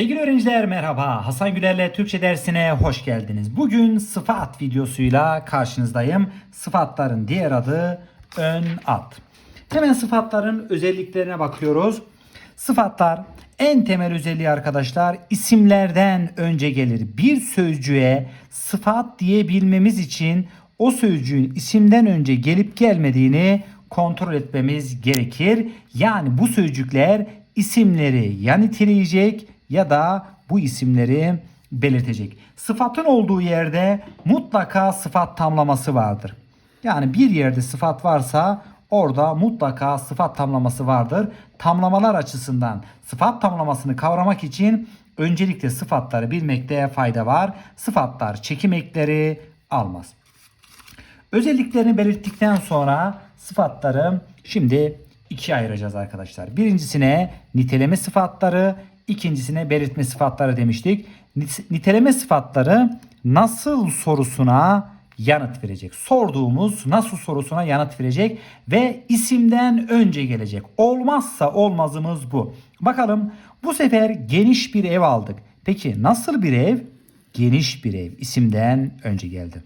Sevgili öğrenciler merhaba. Hasan Güler'le Türkçe dersine hoş geldiniz. Bugün sıfat videosuyla karşınızdayım. Sıfatların diğer adı ön ad. Hemen sıfatların özelliklerine bakıyoruz. Sıfatlar en temel özelliği arkadaşlar isimlerden önce gelir. Bir sözcüğe sıfat diyebilmemiz için o sözcüğün isimden önce gelip gelmediğini kontrol etmemiz gerekir. Yani bu sözcükler isimleri ya niteleyecek ya da bu isimleri belirtecek. Sıfatın olduğu yerde mutlaka sıfat tamlaması vardır. Yani bir yerde sıfat varsa orada mutlaka sıfat tamlaması vardır. Tamlamalar açısından sıfat tamlamasını kavramak için öncelikle sıfatları bilmekte fayda var. Sıfatlar çekim ekleri almaz. Özelliklerini belirttikten sonra sıfatları şimdi ikiye ayıracağız arkadaşlar. Birincisine niteleme sıfatları, ikincisine belirtme sıfatları demiştik. Nit- Niteleme sıfatları nasıl sorusuna yanıt verecek. Sorduğumuz nasıl sorusuna yanıt verecek ve isimden önce gelecek. Olmazsa olmazımız bu. Bakalım bu sefer geniş bir ev aldık. Peki nasıl bir ev? Geniş bir ev. İsimden önce geldi.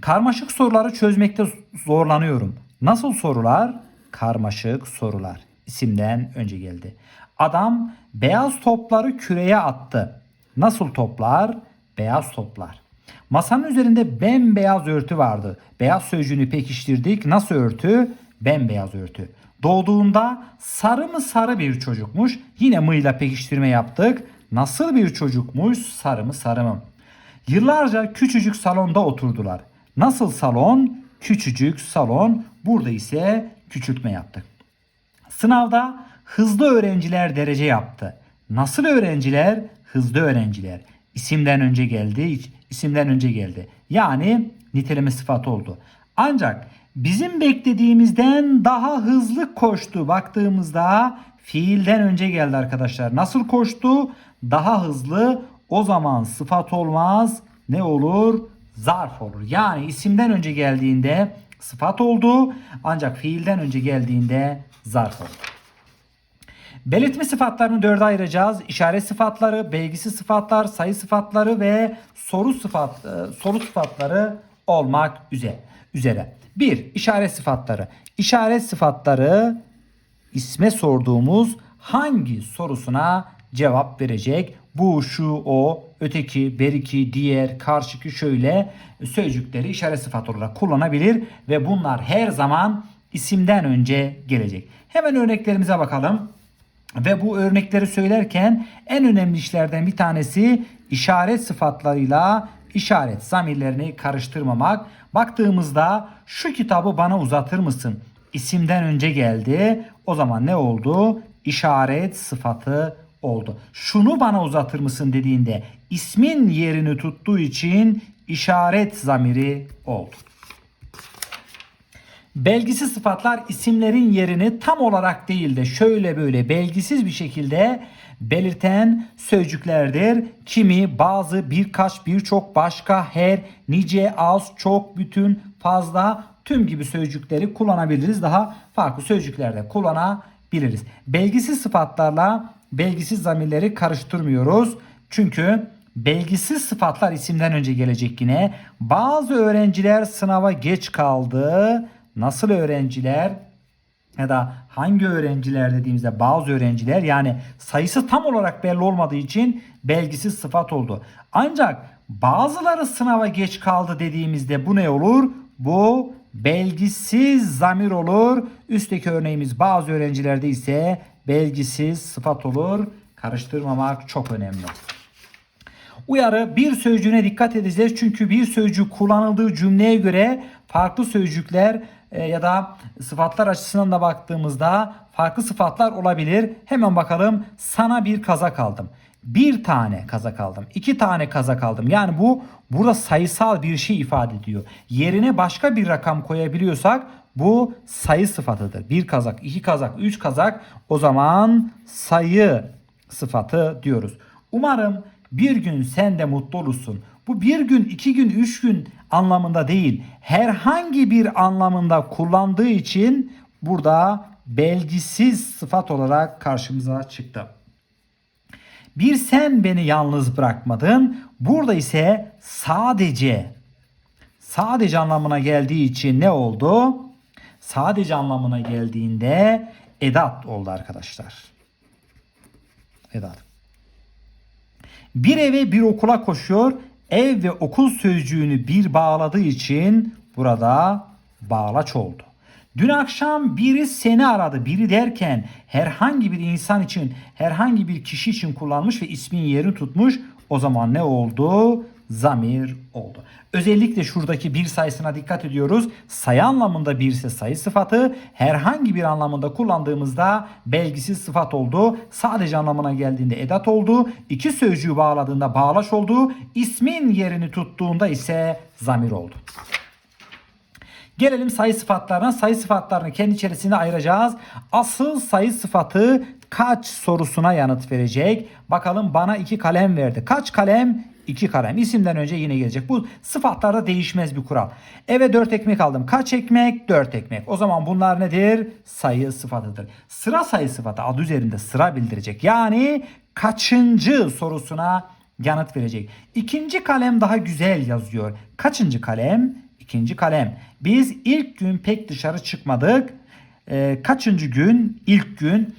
Karmaşık soruları çözmekte zorlanıyorum. Nasıl sorular? Karmaşık sorular. İsimden önce geldi. Adam beyaz topları küreye attı. Nasıl toplar? Beyaz toplar. Masanın üzerinde bembeyaz örtü vardı. Beyaz sözcüğünü pekiştirdik. Nasıl örtü? Bembeyaz örtü. Doğduğunda sarı mı sarı bir çocukmuş. Yine mıyla pekiştirme yaptık. Nasıl bir çocukmuş? Sarı mı sarı mı? Yıllarca küçücük salonda oturdular. Nasıl salon? Küçücük salon. Burada ise küçültme yaptık. Sınavda hızlı öğrenciler derece yaptı. Nasıl öğrenciler? Hızlı öğrenciler. İsimden önce geldi, isimden önce geldi. Yani niteleme sıfatı oldu. Ancak bizim beklediğimizden daha hızlı koştu. Baktığımızda fiilden önce geldi arkadaşlar. Nasıl koştu? Daha hızlı. O zaman sıfat olmaz. Ne olur? Zarf olur. Yani isimden önce geldiğinde sıfat oldu. Ancak fiilden önce geldiğinde zarf oldu. Belirtme sıfatlarını dörde ayıracağız. İşaret sıfatları, belgisi sıfatlar, sayı sıfatları ve soru sıfat e, soru sıfatları olmak üzere. Üzere. 1. İşaret sıfatları. İşaret sıfatları isme sorduğumuz hangi sorusuna cevap verecek? Bu, şu, o, öteki, beriki, diğer, karşıki şöyle sözcükleri işaret sıfat olarak kullanabilir ve bunlar her zaman isimden önce gelecek. Hemen örneklerimize bakalım. Ve bu örnekleri söylerken en önemli işlerden bir tanesi işaret sıfatlarıyla işaret zamirlerini karıştırmamak. Baktığımızda şu kitabı bana uzatır mısın? İsimden önce geldi. O zaman ne oldu? İşaret sıfatı oldu. Şunu bana uzatır mısın dediğinde ismin yerini tuttuğu için işaret zamiri oldu. Belgisiz sıfatlar isimlerin yerini tam olarak değil de şöyle böyle belgisiz bir şekilde belirten sözcüklerdir. Kimi, bazı, birkaç, birçok, başka, her, nice, az, çok, bütün, fazla, tüm gibi sözcükleri kullanabiliriz. Daha farklı sözcüklerde kullanabiliriz. Belgisiz sıfatlarla belgisiz zamirleri karıştırmıyoruz. Çünkü belgisiz sıfatlar isimden önce gelecek yine. Bazı öğrenciler sınava geç kaldı. Nasıl öğrenciler ya da hangi öğrenciler dediğimizde bazı öğrenciler yani sayısı tam olarak belli olmadığı için belgisiz sıfat oldu. Ancak bazıları sınava geç kaldı dediğimizde bu ne olur? Bu belgisiz zamir olur. Üstteki örneğimiz bazı öğrencilerde ise belgisiz sıfat olur. Karıştırmamak çok önemli. Uyarı bir sözcüğüne dikkat edeceğiz. Çünkü bir sözcük kullanıldığı cümleye göre farklı sözcükler ya da sıfatlar açısından da baktığımızda farklı sıfatlar olabilir. Hemen bakalım. Sana bir kazak aldım. Bir tane kazak aldım. iki tane kazak aldım. Yani bu burada sayısal bir şey ifade ediyor. Yerine başka bir rakam koyabiliyorsak bu sayı sıfatıdır. Bir kazak, iki kazak, üç kazak o zaman sayı sıfatı diyoruz. Umarım bir gün sen de mutlu olursun. Bu bir gün, iki gün, üç gün anlamında değil. Herhangi bir anlamında kullandığı için burada belgisiz sıfat olarak karşımıza çıktı. Bir sen beni yalnız bırakmadın. Burada ise sadece sadece anlamına geldiği için ne oldu? Sadece anlamına geldiğinde edat oldu arkadaşlar. Edat. Bir eve bir okula koşuyor. Ev ve okul sözcüğünü bir bağladığı için burada bağlaç oldu. Dün akşam biri seni aradı. Biri derken herhangi bir insan için, herhangi bir kişi için kullanmış ve ismin yerini tutmuş. O zaman ne oldu? Zamir oldu. Özellikle şuradaki bir sayısına dikkat ediyoruz. Sayı anlamında bir ise sayı sıfatı, herhangi bir anlamında kullandığımızda belgisiz sıfat oldu. Sadece anlamına geldiğinde edat oldu. İki sözcüğü bağladığında bağlaç oldu. İsmin yerini tuttuğunda ise zamir oldu. Gelelim sayı sıfatlarına. Sayı sıfatlarını kendi içerisinde ayıracağız. Asıl sayı sıfatı kaç sorusuna yanıt verecek. Bakalım bana iki kalem verdi. Kaç kalem? İki kalem. İsimden önce yine gelecek. Bu sıfatlarda değişmez bir kural. Eve dört ekmek aldım. Kaç ekmek? Dört ekmek. O zaman bunlar nedir? Sayı sıfatıdır. Sıra sayı sıfatı adı üzerinde sıra bildirecek. Yani kaçıncı sorusuna yanıt verecek. İkinci kalem daha güzel yazıyor. Kaçıncı kalem? İkinci kalem. Biz ilk gün pek dışarı çıkmadık. Ee, kaçıncı gün? İlk gün.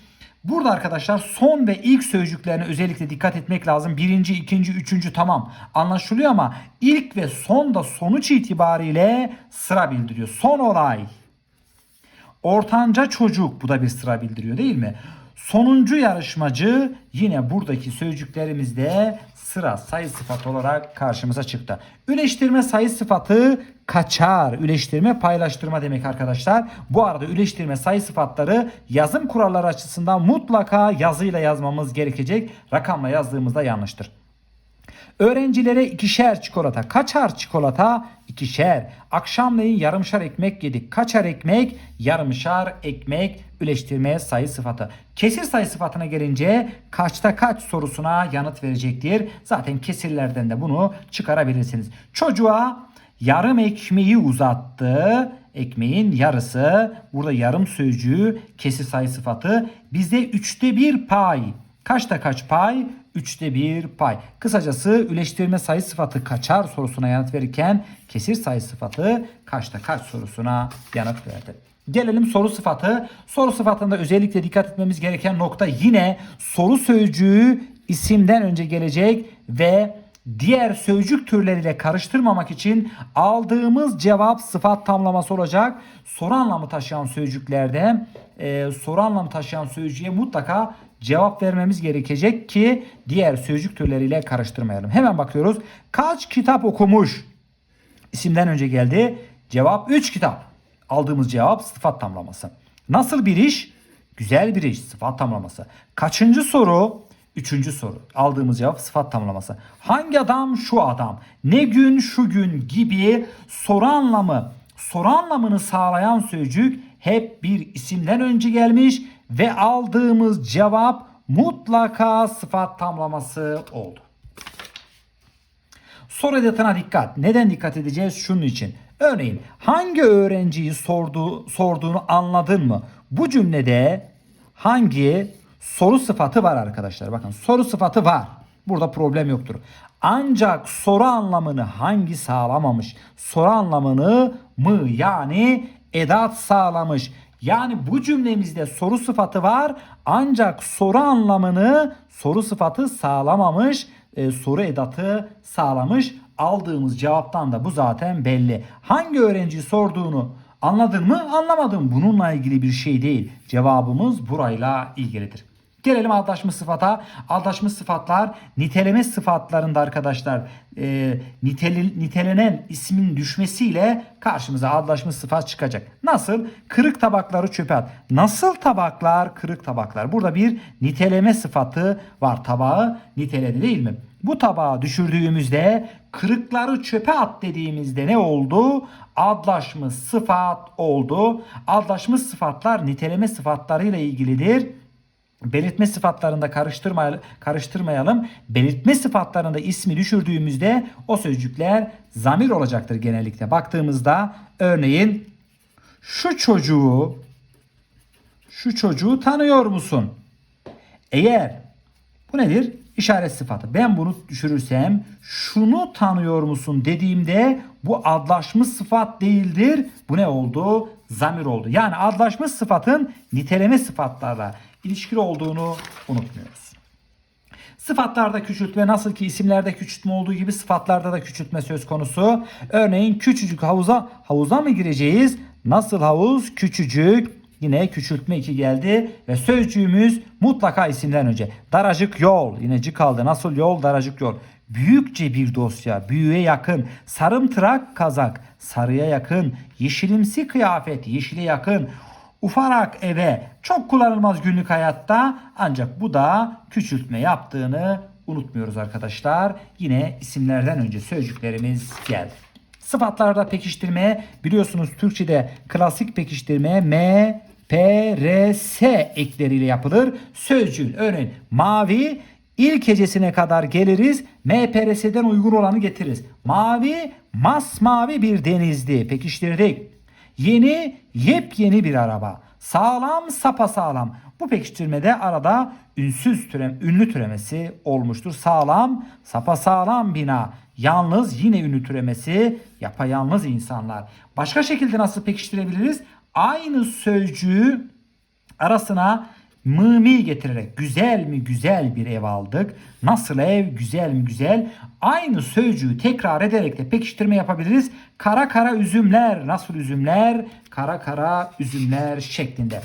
Burada arkadaşlar son ve ilk sözcüklerine özellikle dikkat etmek lazım. Birinci, ikinci, üçüncü tamam anlaşılıyor ama ilk ve son da sonuç itibariyle sıra bildiriyor. Son olay. Ortanca çocuk bu da bir sıra bildiriyor değil mi? Sonuncu yarışmacı yine buradaki sözcüklerimizde sıra sayı sıfatı olarak karşımıza çıktı. Üleştirme sayı sıfatı kaçar. Üleştirme paylaştırma demek arkadaşlar. Bu arada üleştirme sayı sıfatları yazım kuralları açısından mutlaka yazıyla yazmamız gerekecek. Rakamla yazdığımızda yanlıştır. Öğrencilere ikişer çikolata. Kaçar çikolata? İkişer. Akşamleyin yarımşar ekmek yedik. Kaçar ekmek? Yarımşar ekmek. Üleştirme sayı sıfatı. Kesir sayı sıfatına gelince kaçta kaç sorusuna yanıt verecektir. Zaten kesirlerden de bunu çıkarabilirsiniz. Çocuğa yarım ekmeği uzattı. Ekmeğin yarısı. Burada yarım sözcüğü kesir sayı sıfatı. Bize üçte bir pay. Kaçta kaç pay? Üçte bir pay. Kısacası üleştirme sayı sıfatı kaçar sorusuna yanıt verirken kesir sayı sıfatı kaçta kaç sorusuna yanıt verdi. Gelelim soru sıfatı. Soru sıfatında özellikle dikkat etmemiz gereken nokta yine soru sözcüğü isimden önce gelecek ve diğer sözcük türleriyle karıştırmamak için aldığımız cevap sıfat tamlaması olacak. Soru anlamı taşıyan sözcüklerde e, soru anlamı taşıyan sözcüğe mutlaka cevap vermemiz gerekecek ki diğer sözcük türleriyle karıştırmayalım. Hemen bakıyoruz. Kaç kitap okumuş? İsimden önce geldi. Cevap 3 kitap. Aldığımız cevap sıfat tamlaması. Nasıl bir iş? Güzel bir iş. Sıfat tamlaması. Kaçıncı soru? Üçüncü soru. Aldığımız cevap sıfat tamlaması. Hangi adam? Şu adam. Ne gün? Şu gün gibi soru anlamı, soru anlamını sağlayan sözcük hep bir isimden önce gelmiş ve aldığımız cevap mutlaka sıfat tamlaması oldu. Soru edatına dikkat. Neden dikkat edeceğiz? Şunun için. Örneğin hangi öğrenciyi sorduğu, sorduğunu anladın mı? Bu cümlede hangi soru sıfatı var arkadaşlar? Bakın soru sıfatı var. Burada problem yoktur. Ancak soru anlamını hangi sağlamamış? Soru anlamını mı yani edat sağlamış. Yani bu cümlemizde soru sıfatı var ancak soru anlamını soru sıfatı sağlamamış, e, soru edatı sağlamış. Aldığımız cevaptan da bu zaten belli. Hangi öğrenciyi sorduğunu anladın mı? Anlamadım. Bununla ilgili bir şey değil. Cevabımız burayla ilgilidir. Gelelim adlaşmış sıfata. Adlaşmış sıfatlar niteleme sıfatlarında arkadaşlar e, niteli, nitelenen ismin düşmesiyle karşımıza adlaşmış sıfat çıkacak. Nasıl? Kırık tabakları çöpe at. Nasıl tabaklar? Kırık tabaklar. Burada bir niteleme sıfatı var. Tabağı niteledi değil mi? Bu tabağı düşürdüğümüzde kırıkları çöpe at dediğimizde ne oldu? Adlaşmış sıfat oldu. Adlaşmış sıfatlar niteleme sıfatlarıyla ilgilidir. Belirtme sıfatlarında karıştırmayalım, karıştırmayalım. Belirtme sıfatlarında ismi düşürdüğümüzde o sözcükler zamir olacaktır genellikle. Baktığımızda örneğin şu çocuğu şu çocuğu tanıyor musun? Eğer bu nedir? işaret sıfatı. Ben bunu düşürürsem şunu tanıyor musun dediğimde bu adlaşmış sıfat değildir. Bu ne oldu? Zamir oldu. Yani adlaşmış sıfatın niteleme sıfatlarla ilişkili olduğunu unutmuyoruz. Sıfatlarda küçültme nasıl ki isimlerde küçültme olduğu gibi sıfatlarda da küçültme söz konusu. Örneğin küçücük havuza havuza mı gireceğiz? Nasıl havuz? Küçücük. Yine küçültme 2 geldi ve sözcüğümüz mutlaka isimden önce. Daracık yol. Yine cı kaldı. Nasıl yol? Daracık yol. Büyükçe bir dosya, büyüğe yakın, sarımtırak kazak, sarıya yakın, yeşilimsi kıyafet, yeşile yakın, ufarak eve çok kullanılmaz günlük hayatta ancak bu da küçültme yaptığını unutmuyoruz arkadaşlar. Yine isimlerden önce sözcüklerimiz geldi. Sıfatlarda pekiştirme biliyorsunuz Türkçe'de klasik pekiştirme M, P, R, S ekleriyle yapılır. Sözcüğün örneğin mavi ilk hecesine kadar geliriz. M, P, R, S'den uygun olanı getiririz. Mavi masmavi bir denizdi. Pekiştirdik. Yeni, yepyeni bir araba. Sağlam, sapasağlam. Bu pekiştirmede arada ünsüz türem, ünlü türemesi olmuştur. Sağlam, sapasağlam bina. Yalnız yine ünlü türemesi yapayalnız insanlar. Başka şekilde nasıl pekiştirebiliriz? Aynı sözcüğü arasına mımi getirerek güzel mi güzel bir ev aldık. Nasıl ev güzel mi güzel. Aynı sözcüğü tekrar ederek de pekiştirme yapabiliriz. Kara kara üzümler nasıl üzümler? Kara kara üzümler şeklinde.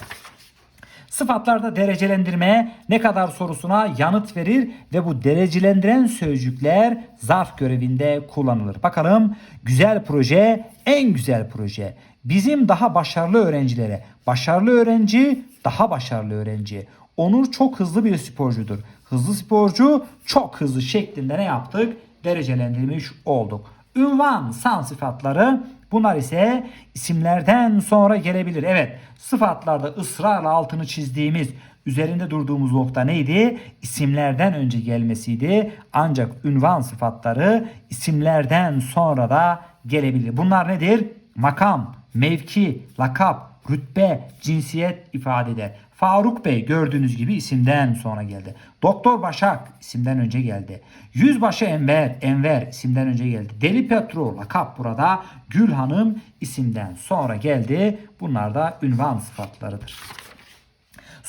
Sıfatlarda derecelendirme ne kadar sorusuna yanıt verir ve bu derecelendiren sözcükler zarf görevinde kullanılır. Bakalım güzel proje, en güzel proje. Bizim daha başarılı öğrencilere, başarılı öğrenci, daha başarılı öğrenci. Onur çok hızlı bir sporcudur. Hızlı sporcu çok hızlı şeklinde ne yaptık? Derecelendirmiş olduk. Ünvan, san sıfatları bunlar ise isimlerden sonra gelebilir. Evet sıfatlarda ısrarla altını çizdiğimiz üzerinde durduğumuz nokta neydi? İsimlerden önce gelmesiydi. Ancak ünvan sıfatları isimlerden sonra da gelebilir. Bunlar nedir? Makam, mevki, lakap, rütbe, cinsiyet ifade eder. Faruk Bey gördüğünüz gibi isimden sonra geldi. Doktor Başak isimden önce geldi. Yüzbaşı Enver, Enver isimden önce geldi. Deli Petro lakap burada. Gül Hanım isimden sonra geldi. Bunlar da ünvan sıfatlarıdır.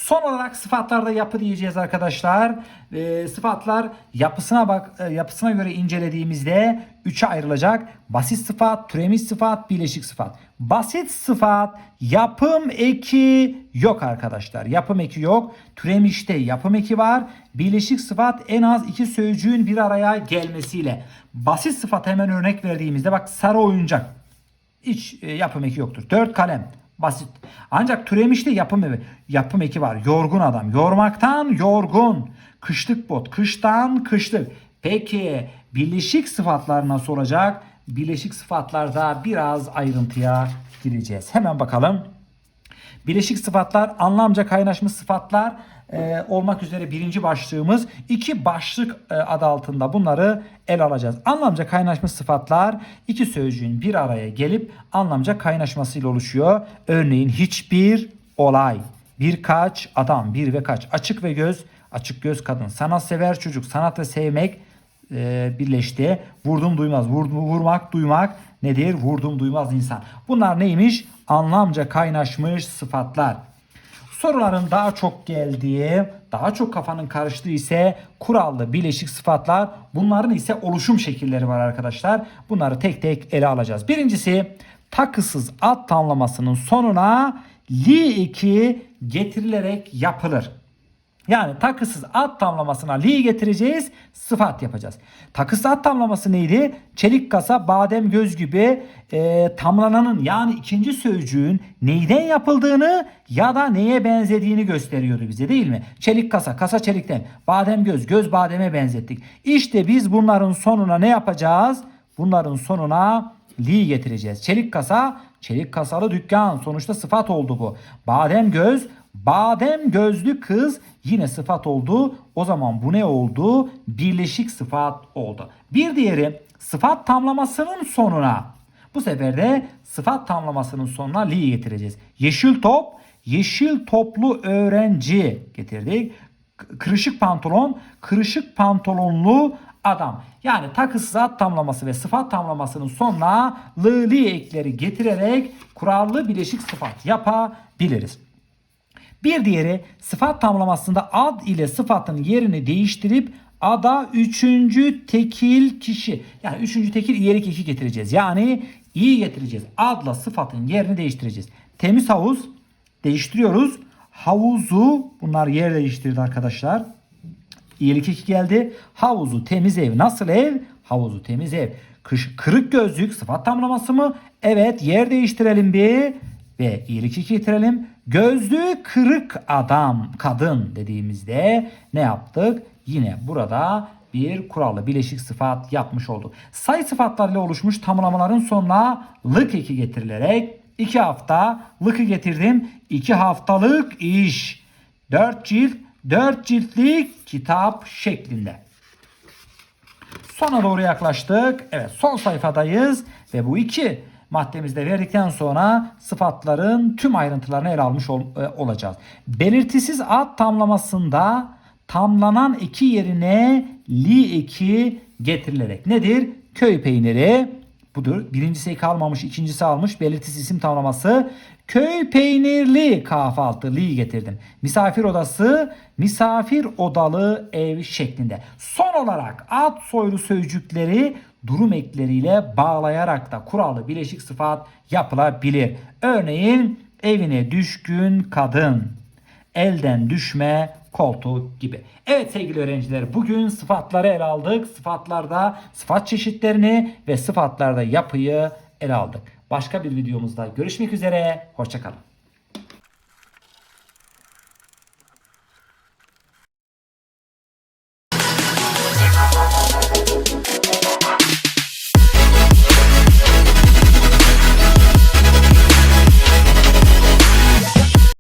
Son olarak sıfatlarda yapı diyeceğiz arkadaşlar. E, sıfatlar yapısına bak e, yapısına göre incelediğimizde üçe ayrılacak. Basit sıfat, türemiş sıfat, bileşik sıfat. Basit sıfat yapım eki yok arkadaşlar. Yapım eki yok. Türemişte yapım eki var. Bileşik sıfat en az iki sözcüğün bir araya gelmesiyle. Basit sıfat hemen örnek verdiğimizde bak sarı oyuncak. Hiç e, yapım eki yoktur. Dört kalem. Basit. Ancak türemişte yapım evi, yapım eki var. Yorgun adam. Yormaktan yorgun. Kışlık bot. Kıştan kışlık. Peki birleşik sıfatlar nasıl olacak? Birleşik sıfatlarda biraz ayrıntıya gireceğiz. Hemen bakalım. Bileşik sıfatlar anlamca kaynaşmış sıfatlar e, olmak üzere birinci başlığımız iki başlık e, adı altında bunları ele alacağız. Anlamca kaynaşmış sıfatlar iki sözcüğün bir araya gelip anlamca kaynaşmasıyla oluşuyor. Örneğin hiçbir olay, birkaç adam, bir ve kaç, açık ve göz, açık göz kadın, sanat sever çocuk, sanat sevmek e, birleşti. Vurdum duymaz, vurdum, vurmak duymak nedir? Vurdum duymaz insan. Bunlar neymiş? Anlamca kaynaşmış sıfatlar. Soruların daha çok geldiği, daha çok kafanın karıştığı ise kurallı bileşik sıfatlar. Bunların ise oluşum şekilleri var arkadaşlar. Bunları tek tek ele alacağız. Birincisi takısız ad tamlamasının sonuna li eki getirilerek yapılır. Yani takısız ad tamlamasına li getireceğiz, sıfat yapacağız. Takısız ad tamlaması neydi? Çelik kasa, badem göz gibi e, tamlananın yani ikinci sözcüğün neyden yapıldığını ya da neye benzediğini gösteriyordu bize değil mi? Çelik kasa, kasa çelikten, badem göz, göz bademe benzettik. İşte biz bunların sonuna ne yapacağız? Bunların sonuna li getireceğiz. Çelik kasa, çelik kasalı dükkan sonuçta sıfat oldu bu. Badem göz, Badem gözlü kız yine sıfat oldu. O zaman bu ne oldu? Birleşik sıfat oldu. Bir diğeri sıfat tamlamasının sonuna. Bu sefer de sıfat tamlamasının sonuna li getireceğiz. Yeşil top, yeşil toplu öğrenci getirdik. Kırışık pantolon, kırışık pantolonlu adam. Yani takısız ad tamlaması ve sıfat tamlamasının sonuna li ekleri getirerek kurallı bileşik sıfat yapabiliriz. Bir diğeri sıfat tamlamasında ad ile sıfatın yerini değiştirip ada üçüncü tekil kişi. Yani üçüncü tekil iyilik iki getireceğiz. Yani iyi getireceğiz. Adla sıfatın yerini değiştireceğiz. Temiz havuz değiştiriyoruz. Havuzu bunlar yer değiştirdi arkadaşlar. İyilik iki geldi. Havuzu temiz ev. Nasıl ev? Havuzu temiz ev. Kış, kırık gözlük sıfat tamlaması mı? Evet yer değiştirelim bir. Ve iyilik iki getirelim. Gözlüğü kırık adam, kadın dediğimizde ne yaptık? Yine burada bir kurallı bileşik sıfat yapmış olduk. Say sıfatlarıyla oluşmuş tamlamaların sonuna lık eki getirilerek iki hafta lıkı getirdim. iki haftalık iş. 4 cilt, 4 ciltlik kitap şeklinde. Sona doğru yaklaştık. Evet son sayfadayız ve bu iki maddemizde verdikten sonra sıfatların tüm ayrıntılarını ele almış ol- e, olacağız. Belirtisiz ad tamlamasında tamlanan eki yerine li eki getirilerek nedir? Köy peyniri budur. Birincisi eki almamış, ikincisi almış. Belirtisiz isim tamlaması. Köy peynirli kahvaltı li getirdim. Misafir odası, misafir odalı ev şeklinde. Son olarak ad soylu sözcükleri durum ekleriyle bağlayarak da kurallı bileşik sıfat yapılabilir. Örneğin evine düşkün kadın, elden düşme koltuğu gibi. Evet sevgili öğrenciler bugün sıfatları ele aldık. Sıfatlarda sıfat çeşitlerini ve sıfatlarda yapıyı ele aldık. Başka bir videomuzda görüşmek üzere. Hoşçakalın.